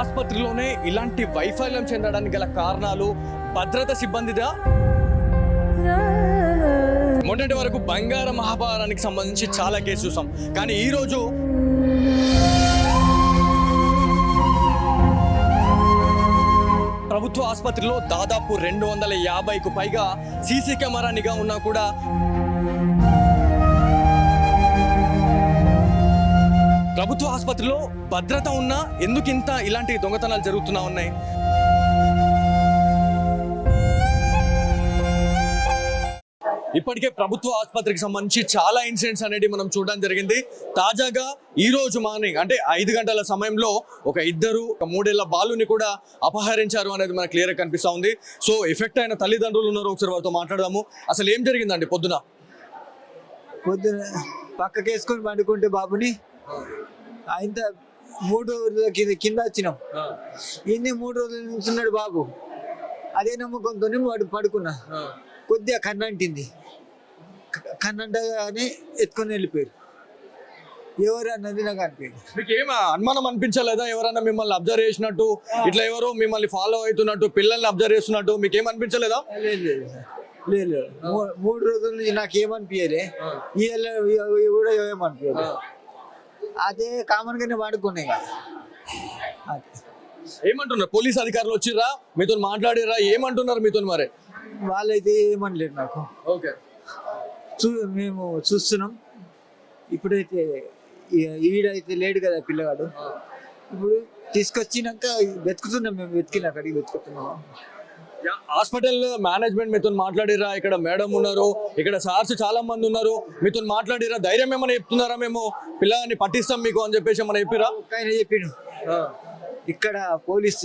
ఆసుపత్రిలోనే ఇలాంటి వైఫల్యం చెందడానికి గల కారణాలు భద్రత సిబ్బందిదా? మొన్నటి వరకు బంగార మహాభారానికి సంబంధించి చాలా కేసు చూసాం. కానీ ఈ రోజు ప్రభుత్వ ఆసుపత్రిలో దాదాపు రెండు వందల యాభైకు పైగా సీసీ కెమెరా నిఘా ఉన్నా కూడా ప్రభుత్వ ఆసుపత్రిలో భద్రత ఉన్నా ఎందుకు ఇంత ఇలాంటి దొంగతనాలు జరుగుతున్నా ఉన్నాయి? ఇప్పటికే ప్రభుత్వ ఆసుపత్రికి సంబంధించి చాలా ఇన్సిడెంట్స్ అనేది మనం చూడడం జరిగింది. తాజాగా ఈ రోజు మార్నింగ్ అంటే ఐదు గంటల సమయంలో ఒక ఇద్దరు ఒక మూడేళ్ళ బాలుని కూడా అపహరించారు అనేది మనకు క్లియర్ కనిపిస్తూ ఉంది. సో ఎఫెక్ట్ అయిన తల్లిదండ్రులు ఉన్నారు ఒకసారి వారితో మాట్లాడదాము. అసలు ఏం జరిగిందండి పొద్దున? పొద్దున పక్కకేసుకొని పండుకుంటే బాబుని ఆయన మూడు రోజుల కింద కింద వచ్చినాం. ఇన్ని మూడు రోజుల నుంచి ఉన్నాడు బాబు. అదే నమ్మకంతో వాడు పడుకున్నా. కొద్దిగా కన్నంటింది. కన్నంటగానే ఎత్తుకొని వెళ్ళిపోయారు ఎవరు అన్నది నాకు అనిపించింది మీకు ఏం అనుమానం అనిపించలేదా? ఎవరైనా మిమ్మల్ని అబ్జర్వ్ చేసినట్టు ఇట్లా ఎవరో మిమ్మల్ని ఫాలో అవుతున్నట్టు పిల్లల్ని అబ్జర్వ్ చేస్తున్నట్టు మీకు ఏం అనిపించలేదా? లేదు లేదు మూడు రోజుల నుంచి నాకు ఏమనిపించలే ఇవి కూడా ఏమనిపించలే అదే కామన్ గానే వాడుకున్నాయి ఏమంటున్నారు? పోలీస్ అధికారులు వచ్చిర్రా? మీతో మాట్లాడిరా ఏమంటున్నారు మీతో మరి? వాళ్ళైతే ఏమనలేదు నాకు. ఓకే. చూ మేము చూస్తున్నాం. ఇప్పుడైతే ఈ- ఈడైతే లేడు కదా పిల్లగాడు. ఇప్పుడు తీసుకొచ్చినాక వెతుకుతున్నాం మేము వెతికిన అక్కడికి వెతుకుతున్నాం. హాస్పిటల్ మేనేజ్మెంట్ మీతో మాట్లాడిరా ఇక్కడ మేడం ఉన్నారు ఇక్కడ సార్స్ చాలా మంది ఉన్నారు. మీతో మాట్లాడిరా ధైర్యం ఏమైనా చెప్తున్నారా మేము? పిల్లల్ని పట్టిస్తాం మీకు అని చెప్పేసి ఏమైనా చెప్పిరా? ఆయన చెప్పిండు. ఇక్కడ పోలీస్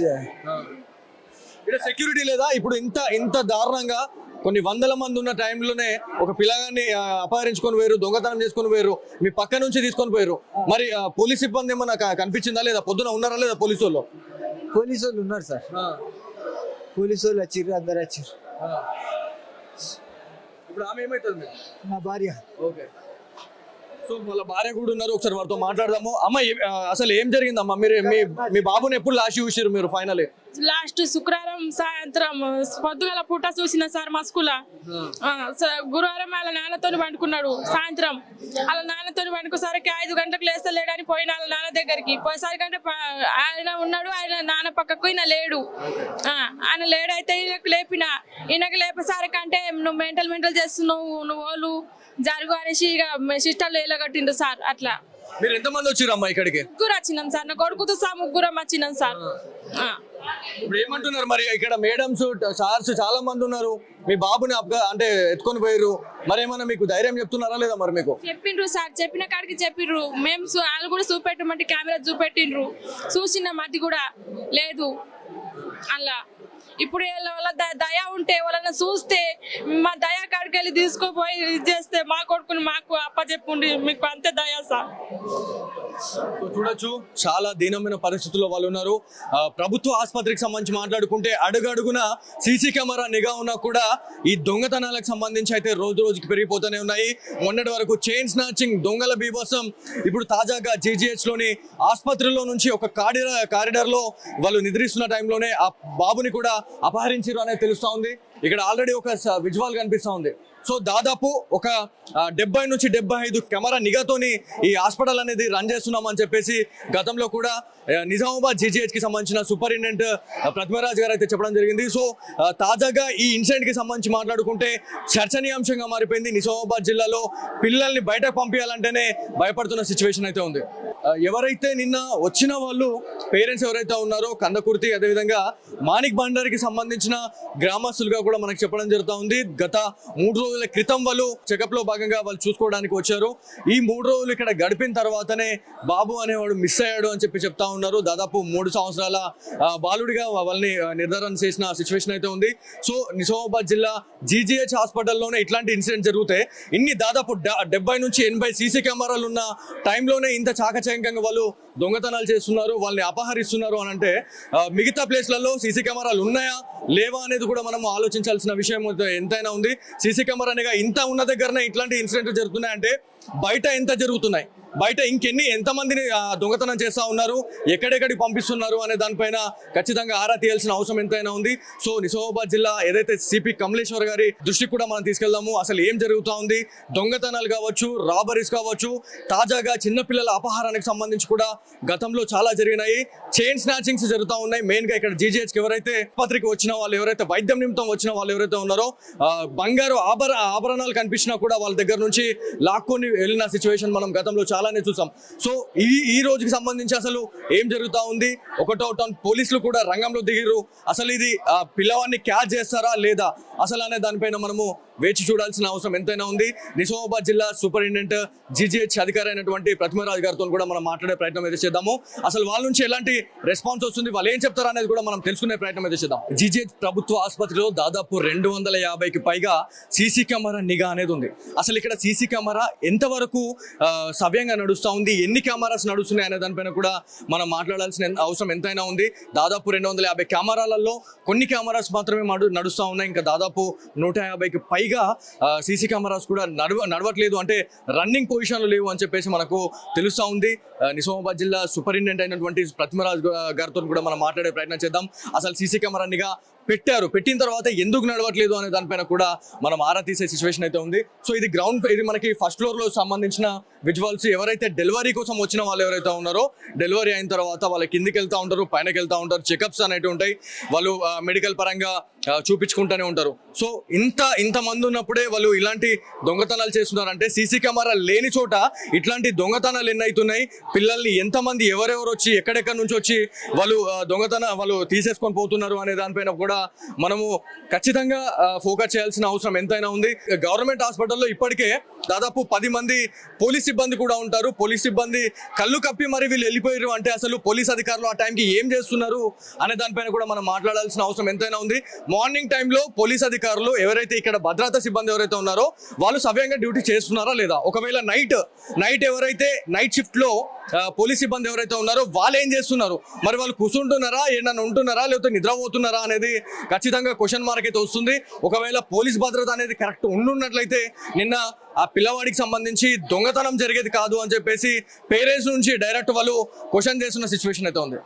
ఇక్కడ సెక్యూరిటీ లేదా? ఇప్పుడు ఇంత ఇంత దారుణంగా కొన్ని వందల మంది ఉన్న టైంలోనే ఒక పిల్లగాన్ని అపహరించుకొని పోయారు దొంగతనం చేసుకొని పోయారు మీ పక్క నుంచి తీసుకొని పోయారు మరి పోలీస్ సిబ్బంది ఏమన్నా కనిపించిందా లేదా? పొద్దున ఉన్నారా లేదా పోలీసు వాళ్ళు పోలీసు వాళ్ళు ఉన్నారు సార్. పోలీసు వాళ్ళు వచ్చిర్రు అందరు వచ్చిర్రు. ఇప్పుడు ఆమె ఏమవుతుంది నా భార్య. ఓకే. సో వాళ్ళ భార్య కూడా ఉన్నారు ఒకసారి వారితో మాట్లాడదాము. అమ్మ ఏ- ఆ, అసలు ఏం జరిగిందమ్మా? మీరు మీ మీ బాబుని ఎప్పుడు లాస్ట్ చూసారు మీరు ఫైనల్? లాస్ట్ శుక్రవారం సాయంత్రం పొద్దుగల పూట చూసిన సార్ మా స్కూల్. గురువారం వాళ్ళ నాన్నతో పండుకున్నాడు సాయంత్రం. వాళ్ళ నాన్నతో పండుకోసరికి ఐదు గంటలకు లేస్తే లేడని పోయిన వాళ్ళ నాన్న దగ్గరికి. పోయేసరికి అంటే ప- ఆయన ఉన్నాడు ఆయన నాన్న పక్కకు ఈయన లేడు. ఆయన లేడైతే ఈయనకు లేపిన ఈయనకు లేపేసరికి అంటే నువ్వు మెంటల్ మెంటల్ చేస్తున్నావు నువ్వు వాళ్ళు జరుగు అనేసి ఇక సిస్టర్లు ఎలగట్టిండు సార్ అట్లా. మీరు ఎంతమంది వచ్చిరమ్మా ఇక్కడికి? ముగ్గురు వచ్చినాం సార్. నా కొడుకుతో సా ముగ్గురం వచ్చినాం సార్. ఆ. ఇప్పుడు ఏమంటున్నారు మరి? ఇక్కడ మేడమ్స్ సార్స్ చాలా మంది ఉన్నారు. మీ బాబుని అప్గా- అంటే ఎత్తుకొని పోయారు మరి ఏమన్నా మీకు ధైర్యం చెప్తున్నారా లేదా మరి మీకు? చెప్పిండ్రు సార్. చెప్పిన కాడికి చెప్పిండ్రు మేము వాళ్ళు కూడా చూపెట్టమంటే కెమెరా చూపెట్టిండ్రు. చూసినాం అది కూడా లేదు. అలా. ఇప్పుడు వీళ్ళ ద- దయ ఉంటే వాళ్ళని చూస్తే మా దయ కాడికి వెళ్ళి తీసుకుపోయి ఇది చేస్తే మా కొడుకుని మాకు అప్పచెప్పుండి మీకు అంతే దయా సార్. చూడొచ్చు చాలా దీనమైన పరిస్థితుల్లో వాళ్ళు ఉన్నారు. ప్రభుత్వ ఆసుపత్రికి సంబంధించి మాట్లాడుకుంటే అడుగడుగున సీసీ కెమెరా నిఘా ఉన్నా కూడా ఈ దొంగతనాలకు సంబంధించి అయితే రోజు రోజుకి పెరిగిపోతూనే ఉన్నాయి. మొన్నటి వరకు చైన్ స్నాచింగ్ దొంగల బీభత్సం ఇప్పుడు తాజాగా జీజీహెచ్లోని ఆసుపత్రిలో నుంచి ఒక కారిడార్ కారిడార్లో వాళ్ళు నిద్రిస్తున్న టైంలోనే ఆ బాబుని కూడా అపహరించారు అనేది తెలుస్తూ ఉంది. ఇక్కడ ఆల్రెడీ ఒక విజువల్ కనిపిస్తూ ఉంది. సో దాదాపు ఒక డెబ్బై నుంచి డెబ్బై ఐదు కెమెరా నిఘాతోని ఈ హాస్పిటల్ అనేది రన్ చేస్తున్నాం అని చెప్పేసి గతంలో కూడా నిజామాబాద్ జీజీహెచ్కి సంబంధించిన సూపరింటెండెంట్ ప్రతిమరాజ్ గారు అయితే చెప్పడం జరిగింది. సో తాజాగా ఈ ఇన్సిడెంట్కి సంబంధించి మాట్లాడుకుంటే చర్చనీయాంశంగా మారిపోయింది. నిజామాబాద్ జిల్లాలో పిల్లల్ని బయటకు పంపించాలంటేనే భయపడుతున్న సిచ్యువేషన్ అయితే ఉంది. ఎవరైతే నిన్న వచ్చిన వాళ్ళు పేరెంట్స్ ఎవరైతే ఉన్నారో కందకుర్తి అదేవిధంగా మాణిక్ బండారికి సంబంధించిన గ్రామస్తులుగా కూడా మనకు చెప్పడం జరుగుతూ ఉంది గత మూడు రోజుల క్రితం వాళ్ళు చెకప్లో భాగంగా వాళ్ళు చూసుకోవడానికి వచ్చారు. ఈ మూడు రోజులు ఇక్కడ గడిపిన తర్వాతనే బాబు అనేవాడు మిస్ అయ్యాడు అని చెప్పి చెప్తా ఉన్నారు. దాదాపు మూడు సంవత్సరాల బాలుడిగా వాళ్ళని నిర్ధారణ చేసిన సిచ్యువేషన్ అయితే ఉంది. సో నిజామాబాద్ జిల్లా జీజీహెచ్ హాస్పిటల్లోనే ఇట్లాంటి ఇన్సిడెంట్ జరిగితే ఇన్ని దాదాపు డెబ్బై నుంచి ఎనభై సీసీ కెమెరాలు ఉన్న టైంలోనే ఇంత చాకచక్యంగా వాళ్ళు దొంగతనాలు చేస్తున్నారు. వాళ్ళని అపహరిస్తున్నారు అని అంటే మిగతా ప్లేస్లలో సీసీ కెమెరాలు ఉన్నాయా? లేవా అనేది కూడా మనం ఆలోచించాల్సిన విషయం ఎంతైనా ఉంది. సీసీ కెమెరా అనేగా ఇంత ఉన్న దగ్గరనే ఇట్లాంటి ఇన్సిడెంట్లు జరుగుతున్నాయంటే బయట ఎంత జరుగుతున్నాయి? బయట ఇంకెన్ని ఎంతమందిని దొంగతనం చేస్తా ఉన్నారు ఎక్కడెక్కడికి పంపిస్తున్నారు అనే దానిపైన ఖచ్చితంగా ఆరా తీయాల్సిన అవసరం ఎంతైనా ఉంది. సో నిజామాబాద్ జిల్లా ఏదైతే సిపి కమలేశ్వర్ గారి దృష్టికి కూడా మనం తీసుకెళ్దాము అసలు ఏం జరుగుతా ఉంది దొంగతనాలు కావచ్చు రాబరీస్ కావచ్చు తాజాగా చిన్నపిల్లల అపహారానికి సంబంధించి కూడా గతంలో చాలా జరిగినాయి. చైన్ స్నాచింగ్స్ జరుగుతూ ఉన్నాయి. మెయిన్గా ఇక్కడ జీజీహెచ్ ఎవరైతే ఆసుపత్రికి వచ్చిన వాళ్ళు ఎవరైతే వైద్యం నిమిత్తం వచ్చిన వాళ్ళు ఎవరైతే ఉన్నారో బంగారు ఆభర ఆభరణాలు కనిపించినా కూడా వాళ్ళ దగ్గర నుంచి లాక్కొని వెళ్ళిన సిచ్యువేషన్ మనం గతంలో చాలా చాలానే చూసాం. సో ఈ ఈ రోజుకి సంబంధించి అసలు ఏం జరుగుతా ఉంది? ఒకటో టౌన్ పోలీసులు కూడా రంగంలో దిగిరు అసలు ఇది పిల్లవాడిని క్యాచ్ చేస్తారా లేదా? అసలు అనే దానిపైన మనము వేచి చూడాల్సిన అవసరం ఎంతైనా ఉంది. నిజామాబాద్ జిల్లా సూపరింటెండెంట్ జీజీహెచ్ అధికారి అయినటువంటి ప్రతిమరాజు గారితో కూడా మనం మాట్లాడే ప్రయత్నం అయితే చేద్దాము. అసలు వాళ్ళ నుంచి ఎలాంటి రెస్పాన్స్ వస్తుంది? వాళ్ళు ఏం చెప్తారు అనేది కూడా మనం తెలుసుకునే ప్రయత్నం అయితే చేద్దాం. జీజీహెచ్ ప్రభుత్వ ఆసుపత్రిలో దాదాపు రెండు వందల యాభైకి పైగా సీసీ కెమెరా నిఘా అనేది ఉంది. అసలు ఇక్కడ సీసీ కెమెరా ఎంతవరకు సవ్యంగా సవ్యంగా నడుస్తూ ఉంది ఎన్ని కెమెరాస్ నడుస్తున్నాయి అనే దానిపైన కూడా మనం మాట్లాడాల్సిన అవసరం ఎంతైనా ఉంది. దాదాపు రెండు వందల యాభై కెమెరాలలో కొన్ని కెమెరాస్ మాత్రమే నడుస్తూ ఉన్నాయి. ఇంకా దాదాపు నూట యాభైకి పైగా సీసీ కెమెరాస్ కూడా నడవ నడవట్లేదు. అంటే రన్నింగ్ పొజిషన్లో లేవు అని చెప్పేసి మనకు తెలుస్తూ ఉంది. నిజామాబాద్ జిల్లా సూపరింటెండెంట్ అయినటువంటి ప్రతిమరాజ్ గారితో కూడా మనం మాట్లాడే ప్రయత్నం చేద్దాం. అసలు సీసీ కెమెరానిగా పెట్టారు. పెట్టిన తర్వాత ఎందుకు నడవట్లేదు అనే దానిపైన కూడా మనం ఆరా తీసే సిచ్యువేషన్ అయితే ఉంది. సో ఇది గ్రౌండ్ ఇది మనకి ఫస్ట్ ఫ్లోర్లో సంబంధించిన విజువల్స్ ఎవరైతే డెలివరీ కోసం వచ్చిన వాళ్ళు ఎవరైతే ఉన్నారో డెలివరీ అయిన తర్వాత వాళ్ళ కిందికి వెళ్తూ ఉంటారు పైనకి వెళ్తూ ఉంటారు చెకప్స్ అనేవి ఉంటాయి. వాళ్ళు మెడికల్ పరంగా చూపించుకుంటూనే ఉంటారు. సో ఇంత ఇంతమంది ఉన్నప్పుడే వాళ్ళు ఇలాంటి దొంగతనాలు చేస్తున్నారంటే సీసీ కెమెరా లేని చోట ఇట్లాంటి దొంగతనాలు ఎన్ని పిల్లల్ని ఎంతమంది ఎవరెవరు వచ్చి ఎక్కడెక్కడి నుంచి వచ్చి వాళ్ళు దొంగతన వాళ్ళు తీసేసుకొని పోతున్నారు అనే దానిపైన కూడా మనము ఖచ్చితంగా ఫోకస్ చేయాల్సిన అవసరం ఎంతైనా ఉంది. గవర్నమెంట్ హాస్పిటల్లో ఇప్పటికే దాదాపు పది మంది పోలీస్ సిబ్బంది కూడా ఉంటారు. పోలీస్ సిబ్బంది కళ్ళు కప్పి మరి వీళ్ళు వెళ్ళిపోయారు అంటే అసలు పోలీస్ అధికారులు ఆ టైంకి ఏం చేస్తున్నారు అనే దానిపైన కూడా మనం మాట్లాడాల్సిన అవసరం ఎంతైనా ఉంది. మార్నింగ్ టైంలో పోలీస్ అధికారులు ఎవరైతే ఇక్కడ భద్రతా సిబ్బంది ఎవరైతే ఉన్నారో వాళ్ళు సవ్యంగా డ్యూటీ చేస్తున్నారా లేదా? ఒకవేళ నైట్ నైట్ ఎవరైతే నైట్ షిఫ్ట్లో పోలీస్ సిబ్బంది ఎవరైతే ఉన్నారో వాళ్ళు ఏం చేస్తున్నారు? మరి వాళ్ళు కూర్చుంటున్నారా ఏమన్నా ఉంటున్నారా? లేకపోతే నిద్రపోతున్నారా అనేది ఖచ్చితంగా క్వశ్చన్ మార్క్ అయితే వస్తుంది. ఒకవేళ పోలీస్ భద్రత అనేది కరెక్ట్ ఉండున్నట్లయితే నిన్న ఆ పిల్లవాడికి సంబంధించి దొంగతనం జరిగేది కాదు అని చెప్పేసి పేరెంట్స్ నుంచి డైరెక్ట్ వాళ్ళు క్వశ్చన్ చేస్తున్న సిచ్యువేషన్ అయితే ఉంది.